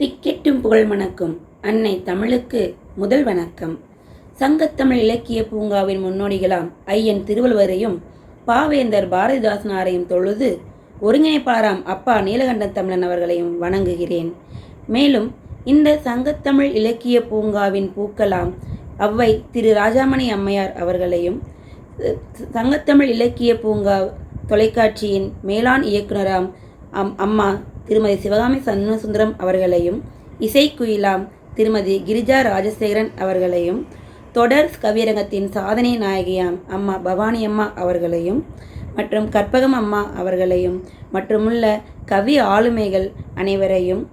திக்கெட்டும் புகழ் மணக்கும் அன்னை தமிழுக்கு முதல் வணக்கம். சங்கத்தமிழ் இலக்கிய பூங்காவின் முன்னோடிகளாம் ஐயன் திருவள்ளுவரையும் பாவேந்தர் பாரதிதாசனாரையும் தொழுது ஒருங்கிணைப்பாராம் அப்பா நீலகண்டன் தமிழன் அவர்களையும் வணங்குகிறேன். மேலும் இந்த சங்கத்தமிழ் இலக்கிய பூங்காவின் பூக்களாம் அவ்வை திரு ராஜாமணி அம்மையார் அவர்களையும் சங்கத்தமிழ் இலக்கிய பூங்கா தொலைக்காட்சியின் மேலாண் இயக்குனராம் அம் அம்மா திருமதி சிவகாமி சண்முகசுந்தரம் அவர்களையும் இசைக்குயிலாம் திருமதி கிரிஜா ராஜசேகரன் அவர்களையும் தொடர் கவியரங்கத்தின் சாதனை நாயகியாம் அம்மா பவானி அம்மா அவர்களையும் மற்றும் கற்பகம் அம்மா அவர்களையும் மற்றுமுள்ள கவி ஆளுமைகள் அனைவரையும்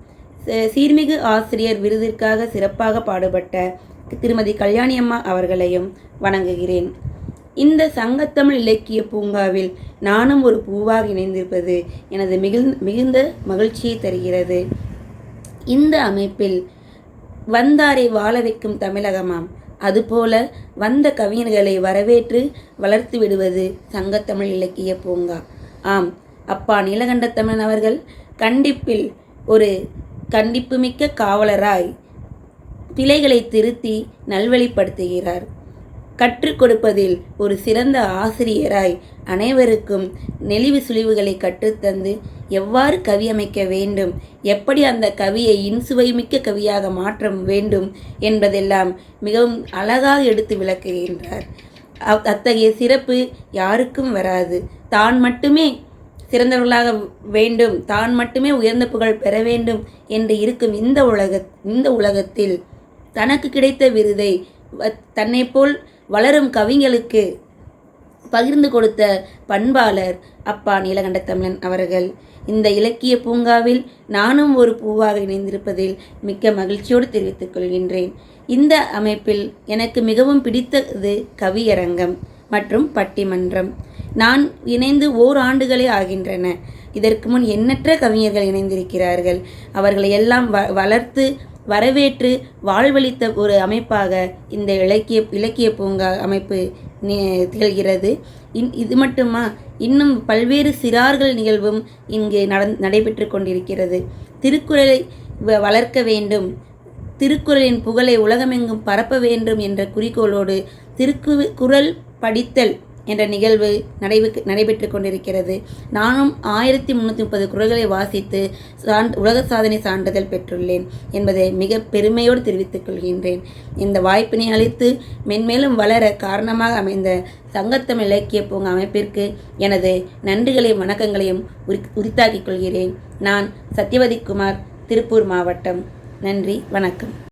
சீர்மிகு ஆசிரியர் விருதிற்காக சிறப்பாக பாடுபட்ட திருமதி கல்யாணி அம்மா அவர்களையும் வணங்குகிறேன். இந்த சங்கத்தமிழ் இலக்கிய பூங்காவில் நானும் ஒரு பூவாக இணைந்திருப்பது எனது மிகுந்த மிகுந்த மகிழ்ச்சியை தருகிறது. இந்த அமைப்பில் வந்தாரை வாழ வைக்கும் தமிழகமாம். அதுபோல வந்த கவிஞர்களை வரவேற்று வளர்த்து விடுவது சங்கத்தமிழ் இலக்கிய பூங்கா. ஆம் அப்பா நீலகண்ட தமிழன் அவர்கள் கண்டிப்பில் ஒரு கண்டிப்புமிக்க காவலராய் பிழைகளை திருத்தி நல்வழிப்படுத்துகிறார். கற்றுக் கொடுப்பதில் ஒரு சிறந்த ஆசிரியராய் அனைவருக்கும் நெளிவு சுழிவுகளை கற்றுத்தந்து எவ்வாறு கவியமைக்க வேண்டும் எப்படி அந்த கவியை இன்சுவைமிக்க கவியாக மாற்ற வேண்டும் என்பதெல்லாம் மிகவும் அழகாக எடுத்து விளக்குகின்றார். அத்தகைய சிறப்பு யாருக்கும் வராது. தான் மட்டுமே சிறந்தவர்களாக வேண்டும் தான் மட்டுமே உயர்ந்த புகழ் பெற வேண்டும் என்று இருக்கும் இந்த உலக இந்த உலகத்தில் தனக்கு கிடைத்த விருதை தன்னை தன்னைப் போல் வளரும் கவிஞர்களுக்கு பகிர்ந்து கொடுத்த பண்பாளர் அப்பா நீலகண்ட தமிழன் அவர்கள். இந்த இலக்கிய பூங்காவில் நானும் ஒரு பூவாக இணைந்திருப்பதில் மிக்க மகிழ்ச்சியோடு தெரிவித்துக் கொள்கின்றேன். இந்த அமைப்பில் எனக்கு மிகவும் பிடித்தது கவியரங்கம் மற்றும் பட்டிமன்றம். நான் இணைந்து ஓராண்டுகளே ஆகின்றன. இதற்கு முன் எண்ணற்ற கவிஞர்கள் இணைந்திருக்கிறார்கள். அவர்களை எல்லாம் வ வளர்த்து வரவேற்று வாழ்வளித்த ஒரு அமைப்பாக இந்த இலக்கிய இலக்கிய பூங்கா அமைப்பு திகழ்கிறது. இன் இது மட்டுமா? இன்னும் பல்வேறு சிறார்கள் நிகழ்வும் இங்கு நடந் நடைபெற்று கொண்டிருக்கிறது. திருக்குறளை வ- வளர்க்க வேண்டும். திருக்குறளின் புகழை உலகமெங்கும் பரப்ப வேண்டும் என்ற குறிக்கோளோடு திருக்கு குரல் படித்தல் என்ற நிகழ்வு நடைபெ நடைபெற்று கொண்டிருக்கிறது. நானும் ஆயிரத்தி முந்நூற்றி முப்பது குரல்களை வாசித்து சான் உலக சாதனை சான்றிதழ் பெற்றுள்ளேன் என்பதை மிக பெருமையோடு தெரிவித்துக் கொள்கின்றேன். இந்த வாய்ப்பினை அளித்து மென்மேலும் வளர காரணமாக அமைந்த சங்கத்தமிழ் இலக்கிய பூங்கா அமைப்பிற்கு எனது நன்றிகளையும் வணக்கங்களையும் உரி உரித்தாக்கிக் கொள்கிறேன். நான் சத்யவதி குமார் திருப்பூர் மாவட்டம். நன்றி வணக்கம்.